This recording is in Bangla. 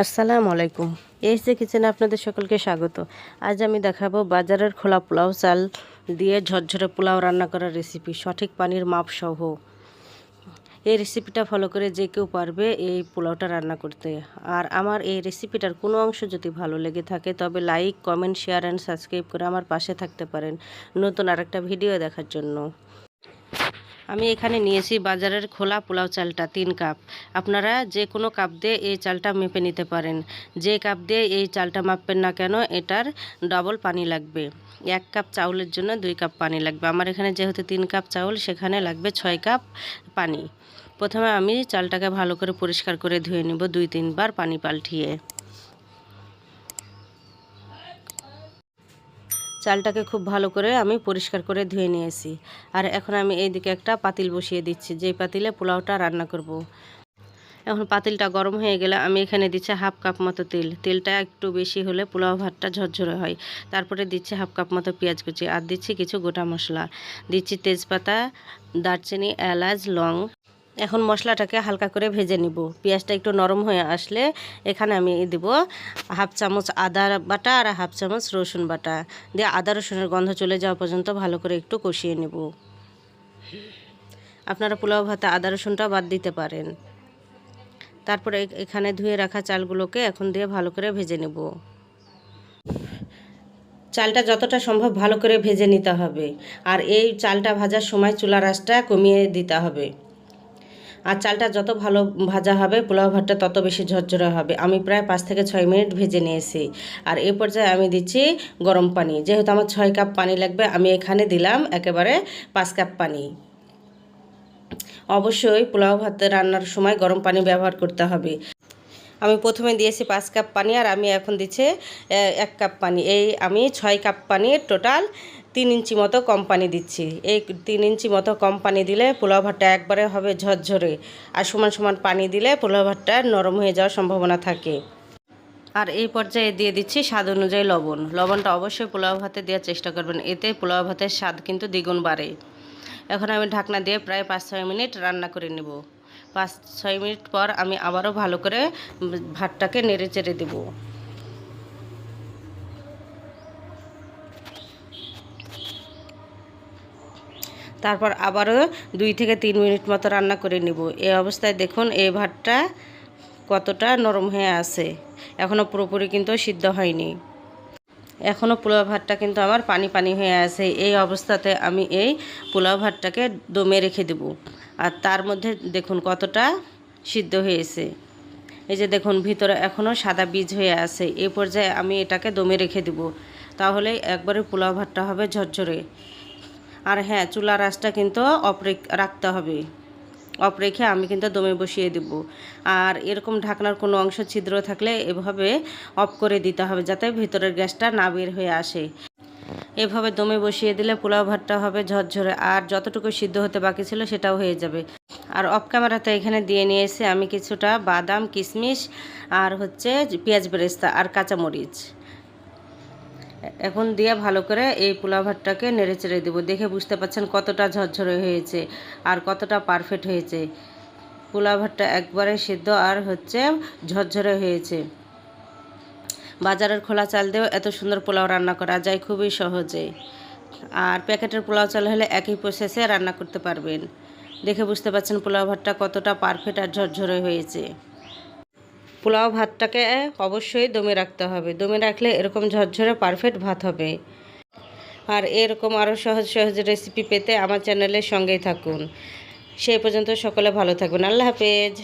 আসসালামু আলাইকুম। এইচে কিচেনে আপনাদের সকলকে স্বাগত। আজ আমি দেখাবো বাজারের খোলা পোলাও চাল দিয়ে ঝরঝরে পোলাও রান্না করার রেসিপি সঠিক পানির মাপ সহ। এই রেসিপিটা ফলো করে যে কেউ পারবে এই পোলাওটা রান্না করতে। আর আমার এই রেসিপিটার কোনো অংশ যদি ভালো লেগে থাকে, তবে like comment share and subscribe করে আমার পাশে থাকতে পারেন নতুন আরেকটা ভিডিও দেখার জন্য। আমি এখানে নিয়েছি বাজারের খোলা পোলাও চালটা তিন কাপ। আপনারা যে কোনো কাপ দিয়ে এই চালটা মেপে নিতে পারেন। যে কাপ দিয়ে এই চালটা মাপবেন না কেন, এটার ডবল পানি লাগবে। এক কাপ চাউলের জন্য দুই কাপ পানি লাগবে। আমার এখানে যেহেতু তিন কাপ চাউল, সেখানে লাগবে ছয় কাপ পানি। প্রথমে আমি চালটাকে ভালো করে পরিষ্কার করে ধুয়ে নিব দুই, তিনবার পানি পাল্টিয়ে। চালটাকে খুব ভালো করে আমি পরিষ্কার করে ধুয়ে নিয়েছি। আর এখন আমি এইদিকে একটা পাতিল বসিয়ে দিচ্ছি, যেই পাতিলে পোলাওটা রান্না করব। এখন পাতিলটা গরম হয়ে গেলে আমি এখানে দিচ্ছি হাফ কাপ মতো তেল। তেলটা একটু বেশি হলে পোলাও ভাতটা ঝরঝরে হয়। তারপরে দিচ্ছি হাফ কাপ মতো পেঁয়াজ কুচি আর দিচ্ছি কিছু গোটা মশলা। দিচ্ছি তেজপাতা, দারচিনি, এলাচ, লং এখন মশলাটাকে হালকা করে ভেজে নিব। পেঁয়াজটা একটু নরম হয়ে আসলে এখানে আমি দেব হাফ চামচ আদা বাটা আর হাফ চামচ রসুন বাটা। দিয়ে আদা রসুনের গন্ধ চলে যাওয়া পর্যন্ত ভালো করে একটু কষিয়ে নেব। আপনারা পোলাও ভাতে আদা রসুনটা বাদ দিতে পারেন। তারপরে এখানে ধুয়ে রাখা চালগুলোকে এখন দিয়ে ভালো করে ভেজে নেব। চালটা যতটা সম্ভব ভালো করে ভেজে নিতে হবে। আর এই চালটা ভাজার সময় চুলার আঁচটা কমিয়ে দিতে হবে। আর চালটা যত ভালো ভাজা হবে, পোলাও ভাতটা তত বেশি ঝরঝরে হবে। আমি প্রায় পাঁচ থেকে ছয় মিনিট ভেজে নিয়েছি। আর এ পর্যায়ে আমি দিচ্ছি গরম পানি। যেহেতু আমার ছয় কাপ পানি লাগবে, আমি এখানে দিলাম একেবারে পাঁচ কাপ পানি। অবশ্যই পোলাও ভাত রান্নার সময় গরম পানি ব্যবহার করতে হবে। আমি প্রথমে দিয়েছি পাঁচ কাপ পানি আর আমি এখন দিচ্ছি এক কাপ পানি। এই আমি ছয় কাপ পানির টোটাল তিন ইঞ্চি মতো কম পানি দিচ্ছি। এই তিন ইঞ্চি মতো কম পানি দিলে পোলাও ভাতটা একবারে হবে ঝরঝরে আর সমান সমান পানি দিলে পোলাও ভাতটা নরম হয়ে যাওয়ার সম্ভাবনা থাকে। আর এই পর্যায়ে দিয়ে দিচ্ছি স্বাদ অনুযায়ী লবণ। লবণটা অবশ্যই পোলাও ভাতে দেওয়ার চেষ্টা করবেন, এতে পোলাও ভাতের স্বাদ কিন্তু দ্বিগুণ বাড়ে। এখন আমি ঢাকনা দিয়ে প্রায় পাঁচ ছয় মিনিট রান্না করে নেব। পাঁচ, ছয় মিনিট পর আমি আবারও ভালো করে ভাতটাকে নেড়ে চেড়ে দেবো। তারপর আবারও দুই থেকে তিন মিনিট মতো রান্না করে নিব। এই অবস্থায় দেখুন এই ভাতটা কতটা নরম হয়ে আছে। এখনও পুরোপুরি কিন্তু সিদ্ধ হয়নি। এখনও পোলাও ভাতটা কিন্তু আমার পানি পানি হয়ে আছে। এই অবস্থাতে আমি এই পোলাও ভাতটাকে দমে রেখে দেব। আর তার মধ্যে দেখুন কতটা সিদ্ধ হয়েছে। এই যে দেখুন ভিতরে এখনও সাদা বীজ হয়ে আছে। এই পর্যায়ে আমি এটাকে দমে রেখে দেব। তাহলে একবারে পোলাও ভাতটা হবে ঝরঝরে। আর হ্যাঁ চুলার আঁচটা কিন্তু অফ রাখতে হবে। অফ রেখে আমি কিন্তু দমে বসিয়ে দেব। আর এরকম ঢাকনার কোনো অংশ ছিদ্র থাকলে এভাবে অফ করে দিতে হবে যাতে ভিতরের গ্যাসটা না বের হয়ে আসে। এভাবে দমে বসিয়ে দিলে পোলাও ভাতটা হবে ঝরঝরে, আর যতটুকু সিদ্ধ হতে বাকি ছিল সেটাও হয়ে যাবে। আর অফ ক্যামেরাতে এখানে দিয়ে নিয়ে এসে আমি কিছুটা বাদাম, কিশমিশ, আর হচ্ছে পেঁয়াজ বেরেস্তা আর কাঁচামরিচ। এখন দিয়ে ভালো করে এই পোলাও ভাতটাকে নেড়ে চেড়ে দেবো। দেখে বুঝতে পারছেন কতটা ঝরঝরে হয়েছে আর কতটা পারফেক্ট হয়েছে। পোলাও ভাতটা একবারে সিদ্ধ আর হচ্ছে ঝরঝরে হয়েছে। বাজারের খোলা চাল দিয়েও এত সুন্দর পোলাও রান্না করা যায়, খুবই সহজে। আর প্যাকেটের পোলাও চাল হলে একই প্রসেসে রান্না করতে পারবেন। দেখে বুঝতে পারছেন পোলাও ভাতটা কতটা পারফেক্ট আর ঝরঝরে হয়েছে। পোলাও ভাতটাকে অবশ্যই দমে রাখতে হবে। দমে রাখলে এরকম ঝরঝরে পারফেক্ট ভাত হবে। আর এরকম আরও সহজ সহজ রেসিপি পেতে আমার চ্যানেলের সঙ্গেই থাকুন। সেই পর্যন্ত সকলে ভালো থাকবেন। আল্লাহ হাফেজ।